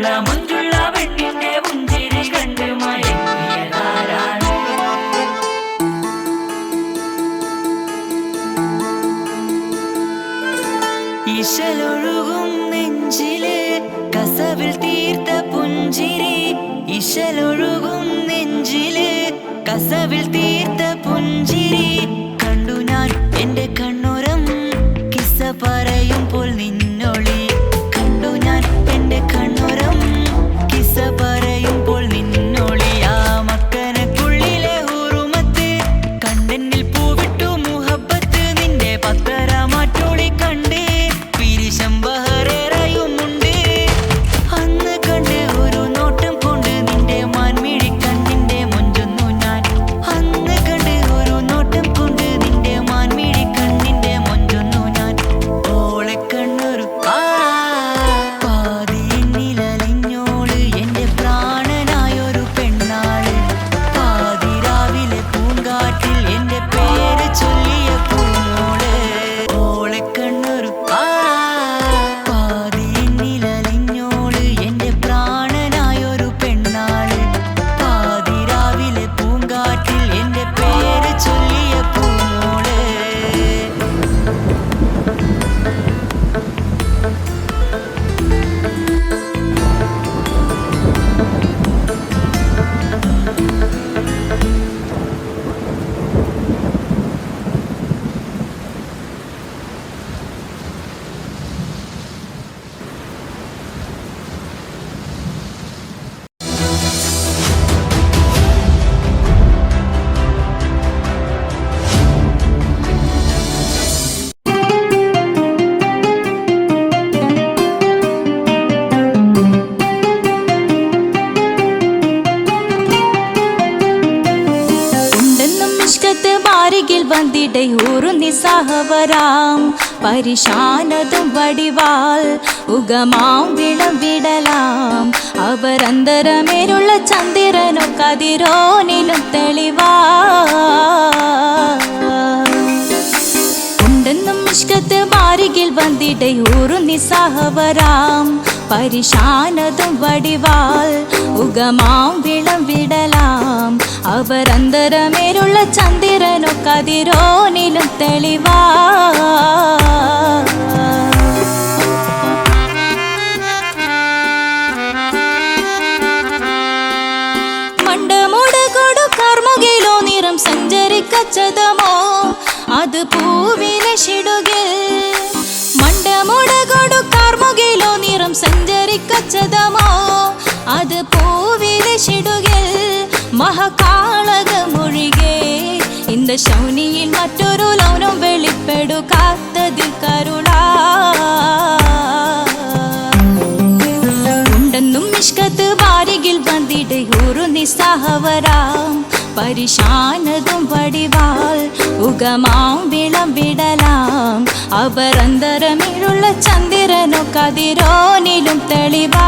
la mano. இடையூறு நிசகவராம் பரிஷானதும் வடிவால் உகமாம் விளம்பிடலாம் அவர் அந்தரமேருள்ள சந்திரனும் கதிரோனிலும் தெளிவா ഉണ്ടെന്നും ഇഷ്ടത്ത് മാറികിൽ വന്നിടയൂറു നിസ്സഹവരാം പരിശാനതും വടിവാൽ ഉഗമാം വിളം വിടലാം അവരന്തരമേലുള്ള ചന്ദ്രനു കതിരോനിലും തെളിവാ. സഞ്ചരിക്കച്ചതമോ? അത് പൂവിലെ ഷിടുകിൽ മണ്ടമുടകൊടു കാർമുകിലോ നിറം സഞ്ചരിക്കച്ചതമോ? അത് പൂവിലെ ഷിടുകിൽ മഹകാളക മൊഴികെ இந்த ശൗനിയിൽ മറ്റൊരു ലൗനം വെളിപ്പെടു കാത്തതിൽ കരുളാ ഉണ്ടെന്നും നിഷ്കത്ത് വാരികിൽ വന്നിടയൂറു നിസ്സഹവരാം പരിശാനതും വടിവാൾ ഉഗമാം വിളം വിടലാം അവരന്തരമിഴുള്ള ചന്ദ്രനു കതിരോനിലും തെളിവാ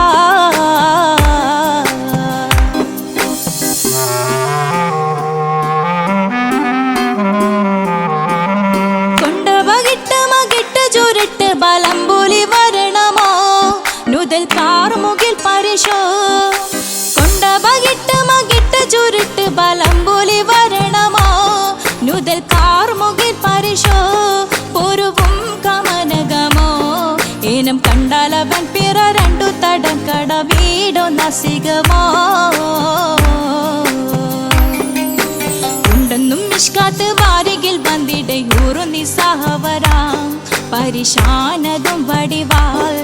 ഉണ്ടെന്നും നിഷ്കാത്ത് വാരികിൽ വന്നിടയൂറു നിസ്സഹവരാം. പരിശാനതും വടിവാൾ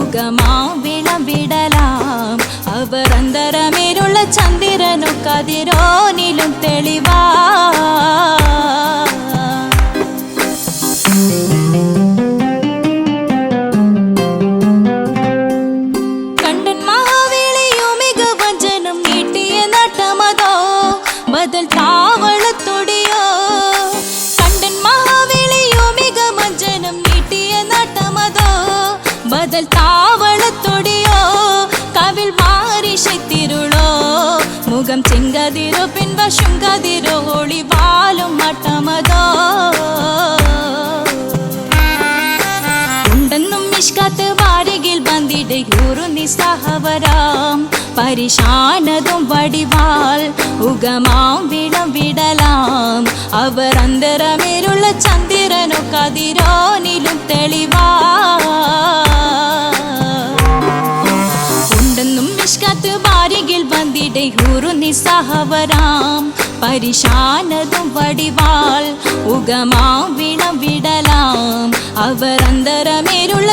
ഉഗമാം വിളം വിടലാം അവർ അന്തരമേലുള്ള ചന്ദ്രനു കതിരോനിലും തെളിവാ. ചെങ്കതിരോ വാലും മട്ടമതോ? ഉണ്ടെന്നും ഇഷ്കത്ത് വാരികിൽ ബന്ദിടയൂറു നിസ്സഹവരാം. പരിശാനതും വടിവാൾ ഉഗമാം വിളം വിടലാം. അവർ അന്തരമേലുള്ള ചന്ദ്രനു കതിരോനിലും തെളിവാ. വാരികിൽ വന്നിടയൂറു നിസ്സഹവരാം പരിശാനതും വടിവാൾ ഉഗമാം വിളം വിടലാം അവർ അന്തരമേലുള്ള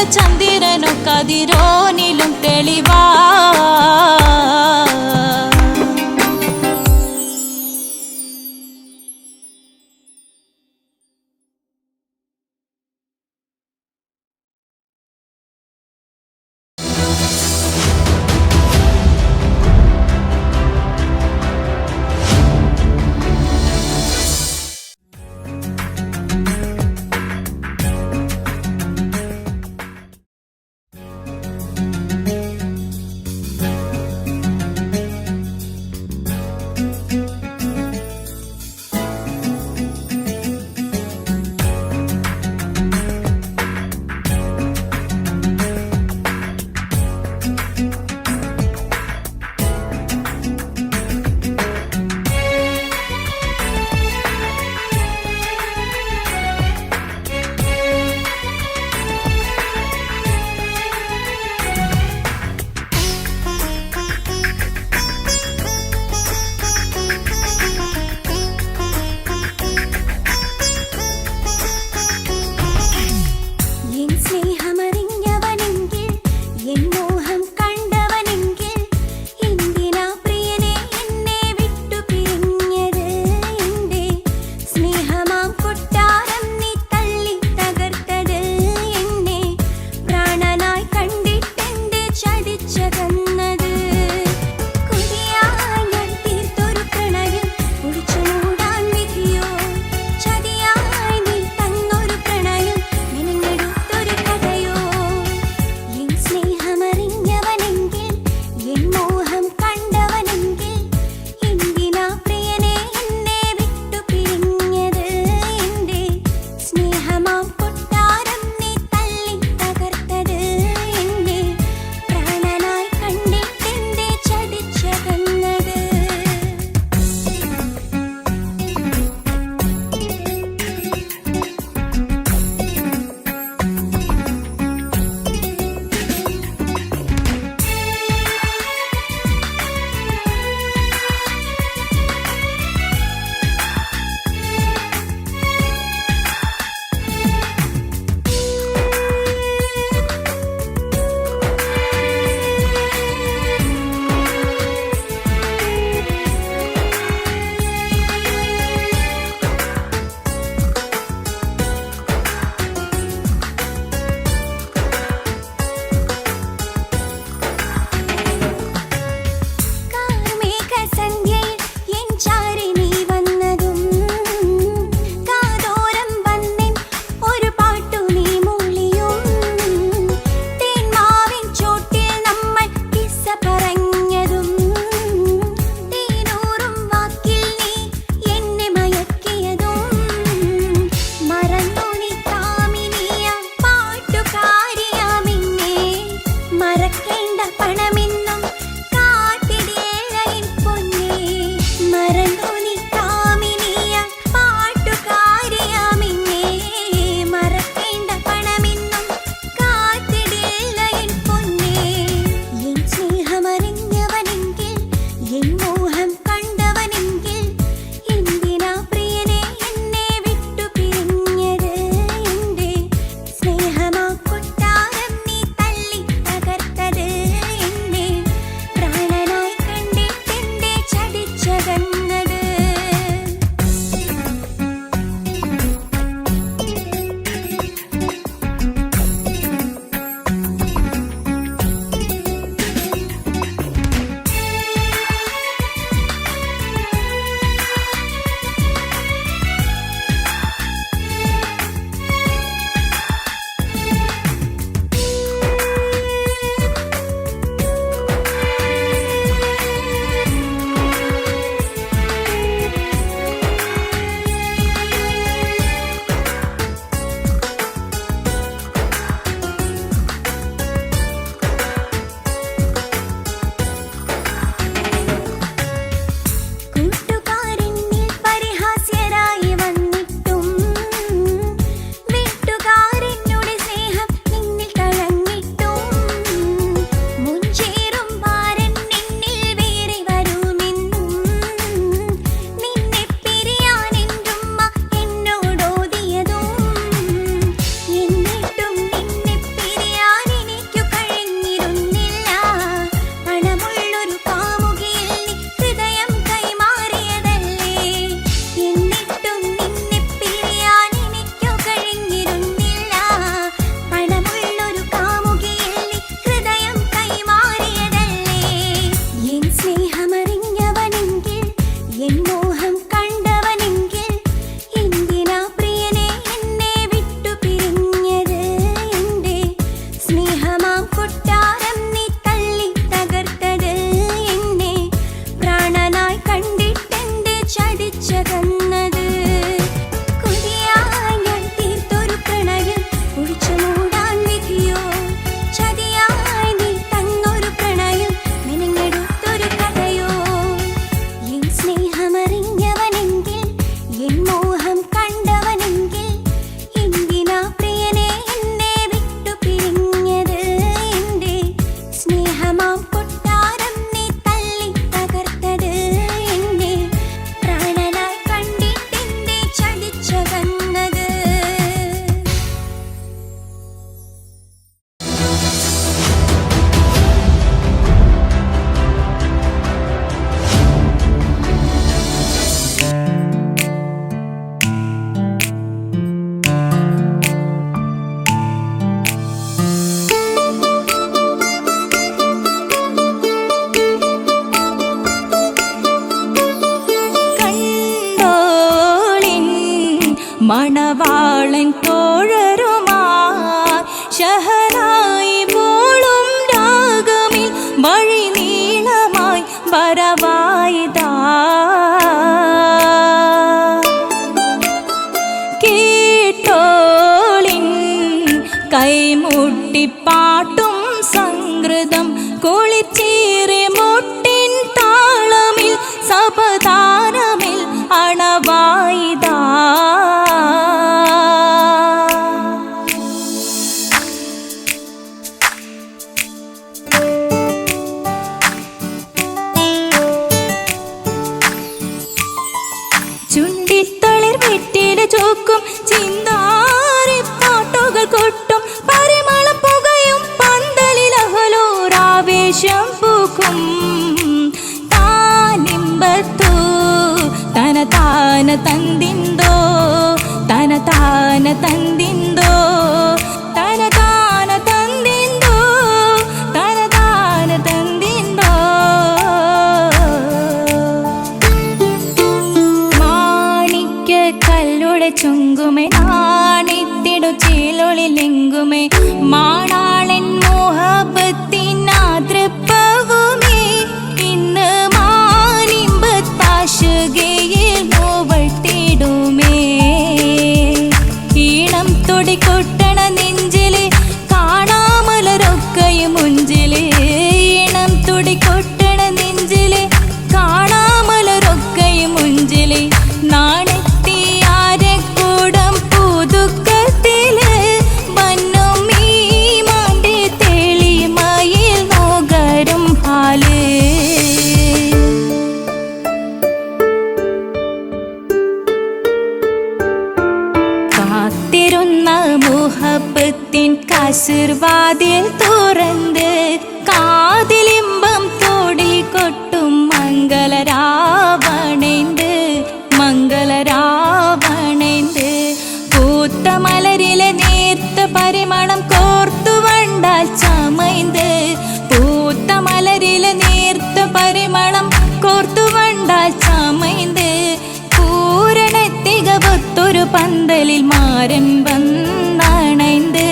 പന്തലിൽ മാരൻ വന്നണൈന്ത്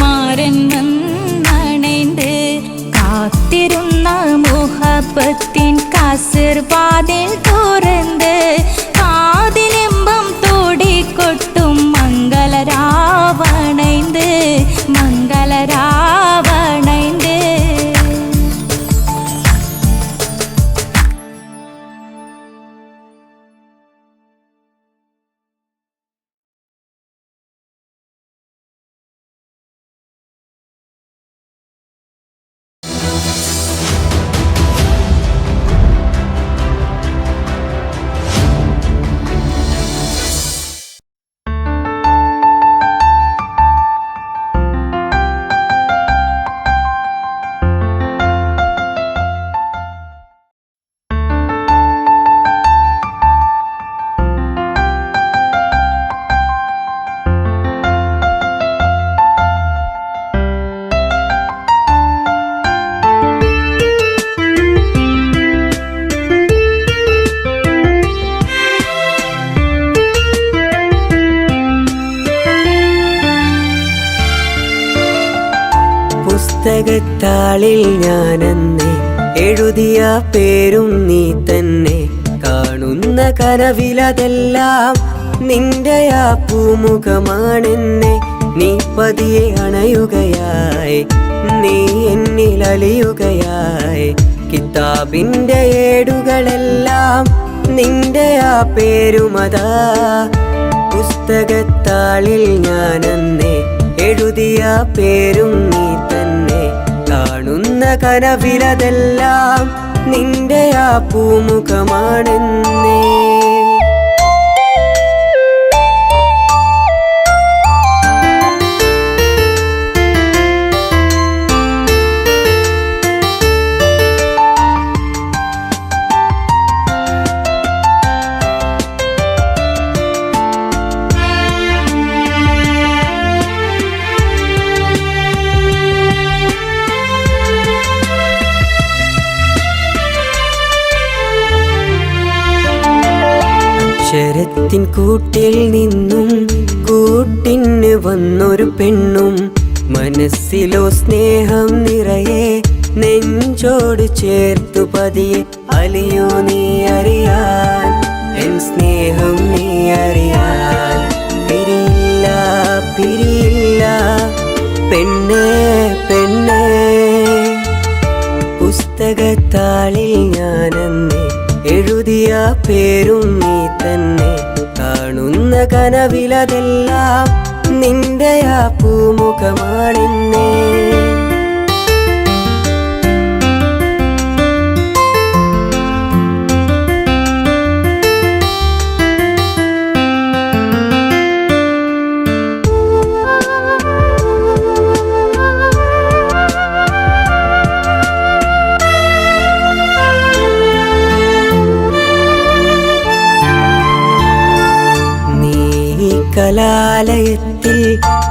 മാരൻ വന്നണൈന്ത് കാത്തിരുന്ന മുഹപ്പത്തിൻ കാസർവാദേ താളിൽ ഞാനെന്നെ എഴുതിയ പേരും നീ തന്നെ. കാണുന്ന കനവിലതെല്ലാം നിന്റെ ആ പൂമുഖമാണെന്നെ. നീ പതിയെ അണയുകയായി നീ എന്നിൽ അലിയുകയായി. കിതാബിന്റെ ഏടുകളെല്ലാം നിന്റെ ആ പേരുമതാ. പുസ്തകത്താളിൽ ഞാനെന്നെ എഴുതിയ പേരും നീ തന്നെ. കാണുന്ന കനവിലതെല്ലാം നിന്റെ ആ പൂമുഖമാണെന്നേ. കൂട്ടിൻ കൂട്ടിൽ നിന്നും കൂട്ടിന് വന്നൊരു പെണ്ണും മനസ്സിലോ സ്നേഹം നിറയെ നെഞ്ചോട് ചേർത്തു പതിയെ അലിയോ നീ അറിയാൻ എൻ സ്നേഹം നീ അറിയാൻ പിരിയില്ല പിരിയില്ല പെണ്ണേ പെണ്ണേ. പുസ്തകത്താളിൽ ഞാനെന്നെ എഴുതിയ പേരും നീ തന്നെ. കാണുന്ന കനവിലതെല്ലാം നിന്റെ ആ പൂമുഖമാണെന്നേ.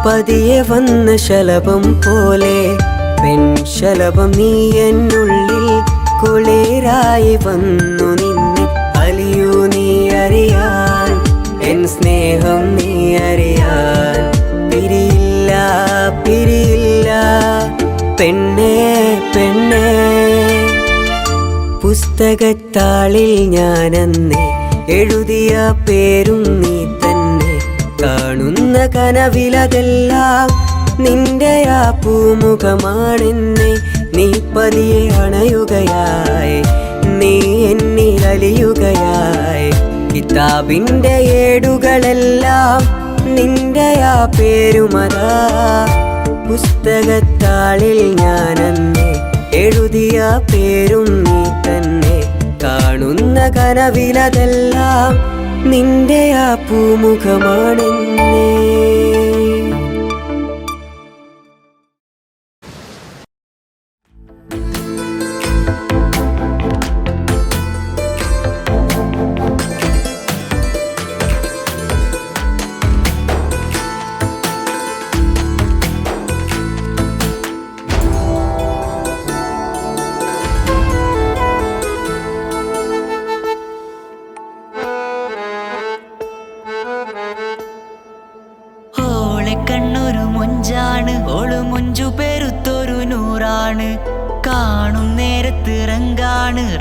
പതിയെ വന്ന ശലഭം പോലെ. പെൺശലഭം നീ എന്നുള്ളിൽ കുളിരായി വന്നു നിന്നെ. അലിയൂ നീ അറിയാൻ എൻ സ്നേഹം നീ അറിയാൻ. പിരിയില്ല പിരിയില്ല പെണ്ണേ പെണ്ണേ. പുസ്തകത്താളിൽ ഞാനെന്നേ എഴുതിയ പേരും നീ കാണുന്ന കനവിലതെല്ലാം നിന്റെ ആ പൂമുഖമാണെന്നെ നീ പതിയെ അണയുകയായി. നീ എന്നിൽ അലിയുകയായി കിതാബിന്റെ ഏടുകളെല്ലാം നിന്റെ ആ പേരുമതാ. പുസ്തകത്താളിൽ ഞാനെന്നെ എഴുതിയ പേരും നീ തന്നെ. കാണുന്ന കനവിലതെല്ലാം നിന്റെ ആ പൂമുഖമാണെന്നേ.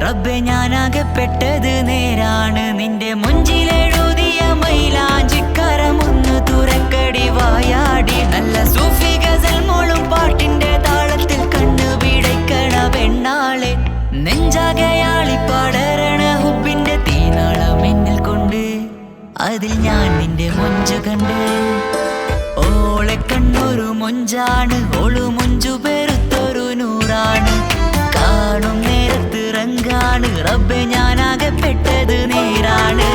റബ്ബെ ഞാനാകപ്പെട്ടത് നേരാണ്. നിന്റെ മൊഞ്ചിലെഴുതിയ മൈലാഞ്ചിക്കരമൊന്ന് തുറക്കടി വായാടി. നല്ല സൂഫി ഗസൽ മോളും പാട്ടിന്റെ താളത്തിൽ കണ്ണു പിടയ്ക്കണ പെണ്ണാളെ. നെഞ്ചാകയാളി പടരണ ഹുബിന്റെ തീനാളം എന്നിൽ കൊണ്ട് അതിൽ ഞാൻ നിന്റെ മൊഞ്ചു കണ്ട്. ഓളെ കണ്ണൊരു മൊഞ്ചാണ് ഓളു മൊഞ്ചു പെരുത്തൊരു നൂറാണ്. റങ്കാണ് റബ്ബെ ഞാനാകപ്പെട്ടത് നേരാണ്.